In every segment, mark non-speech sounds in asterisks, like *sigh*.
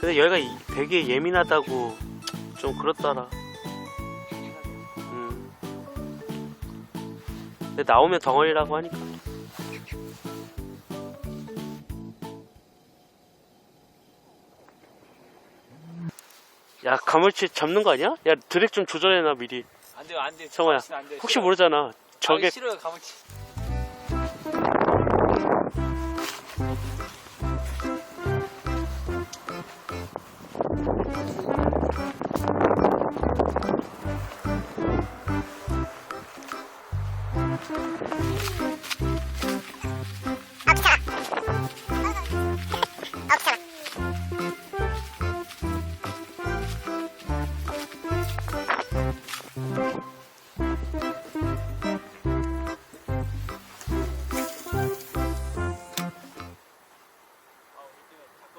근데 여기가 이- 되게 예민하다고 좀 그렇더라. 음. 근데 나오면 덩어리라고 하니까. 야, 가물치 잡는 거 아니야? 야, 드랙 좀 조절해놔, 미리. 안 돼요, 안 돼요. 성호야. 혹시. 모르잖아. 저게 아, 싫어요, 가물치.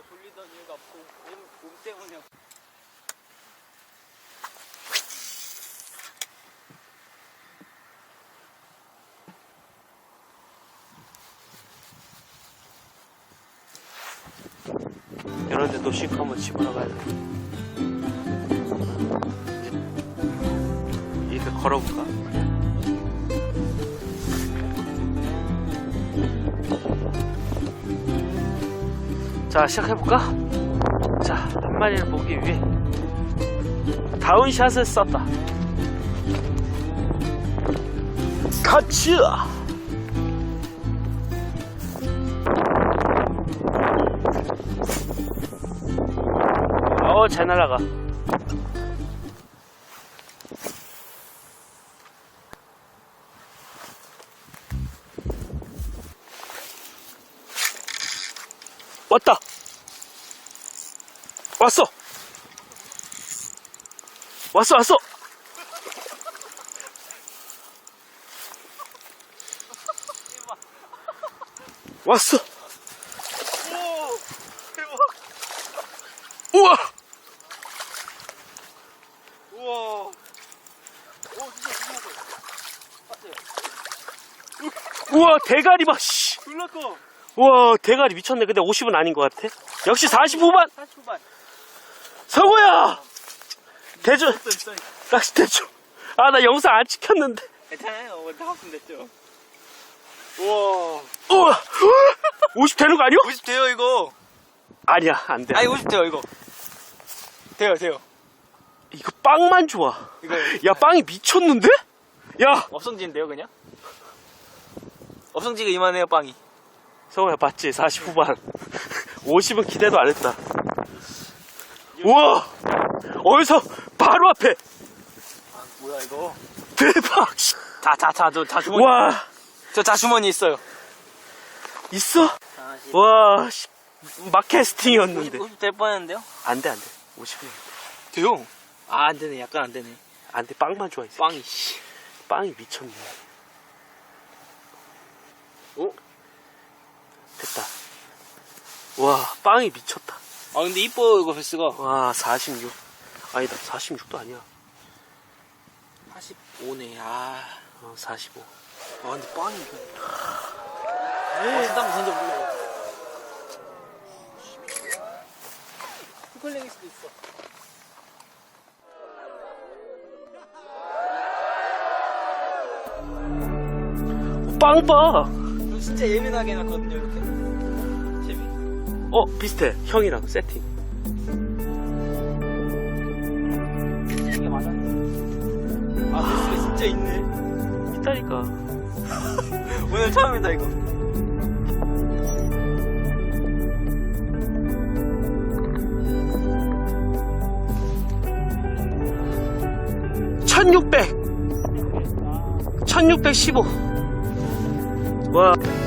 돌리던 이유가 봄, 봄, 봄 때문이야. 이런 데 노식 한번 집어나가야 돼. 이제 이렇게 걸어볼까? 자, 시작해볼까? 자, 한 마리를 보기 위해 다운샷을 썼다. 같이! 잘 날아가. 왔다! 왔어! 왔어, 왔어! 왔어! 우와! 우와. 오, 진짜 신기하다. 우와, 대가리 봐, 씨! 졸라 커. 우와, 대가리 미쳤네. 근데 50은 아닌 것 같아. 역시 45반! 40초반. 성우야! 대준! 또 있어. 낚시 대준! 아, 나 영상 안 찍혔는데. 괜찮아요. 오늘 다왔으면 됐죠. 우와. 우와! 50 되는 거 아니야? 50 돼요, 이거. 아니야, 안 돼. 아니, 50 돼요, 이거. 돼요, 돼요. 이거 빵만 좋아. 야, 빵이 미쳤는데? 야! 업성진인데요, 그냥? 업성지가 이만해요, 빵이. 성우야, 봤지? 45반. 50은 *laughs* 기대도 안 했다. 우와! 어디서? 바로 앞에! 아, 뭐야, 이거. 대박! 씨. 다, 다, 다, 저, 다 주머니. 와! 저다 주머니 있어요. 있어? 40. 와, 씨. 마캐스팅이었는데. 50, 될 뻔했는데요? 안 돼, 안 돼. 50은. 돼요. 아, 안 되네. 약간 안 되네. 안 돼, 빵만 좋아, 이 새끼. 빵이, 씨. 빵이 미쳤네. 오? 됐다. 와, 빵이 미쳤다. 아, 근데 이뻐, 이거 베스가. 와, 46. 아니다, 46도 아니야. 45네, 아. 어, 45. 아, 근데 빵이. 어, 신당 던져볼래. 휘클랭일 수도 있어. 빵 봐! 저 진짜 예민하게 해놨거든요, 이렇게. 재미. 어, 비슷해. 형이랑 세팅. 이게 맞아? 아, 베스가 진짜 있네. 있다니까. *laughs* 오늘 처음이다, 이거. 천육백! 천육백십오. What.